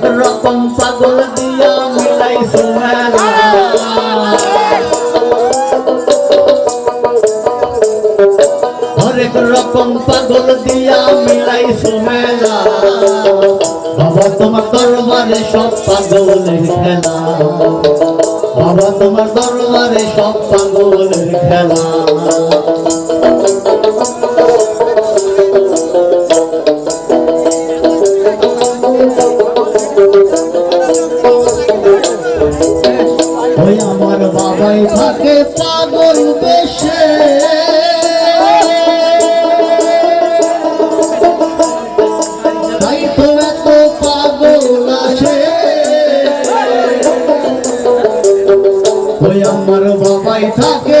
হরেক রকম পাগল দিয়া মিলাইছো মেলা। হরেক রকম পাগল দিয়া মিলাইছো মেলা। বাবা, তোমার দরবারে সব পাগলের খেলা। বাবা, তোমার দরবারে সব পাগলের আমার বাবাই থাকে পাগল বেশে। তাই আমার বাবাই থাকে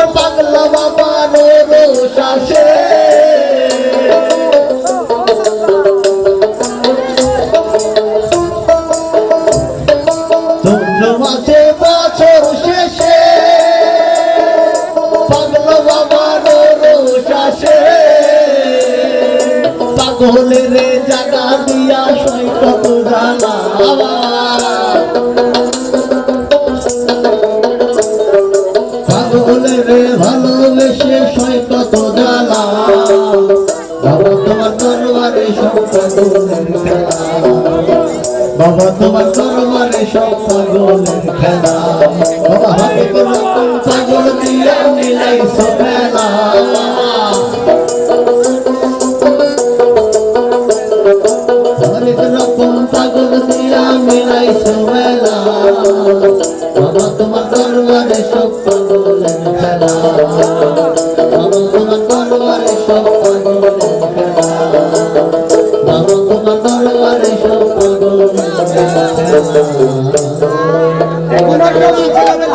আমার পাগলা বাবা শেষে শাসে। পাগলের জাগা দিয়া সৈকত জানা বাবা, তোমার সরোবরে সব পাগলের খেলা। বাবা, হাতে রকম পাগল দিয়া মিলাই সবেলা হরেক রকম পাগল দিয়া মিলাই সবেলা বাবা, তোমার দরবারে সব পাগলের খেলা। रघुनाथ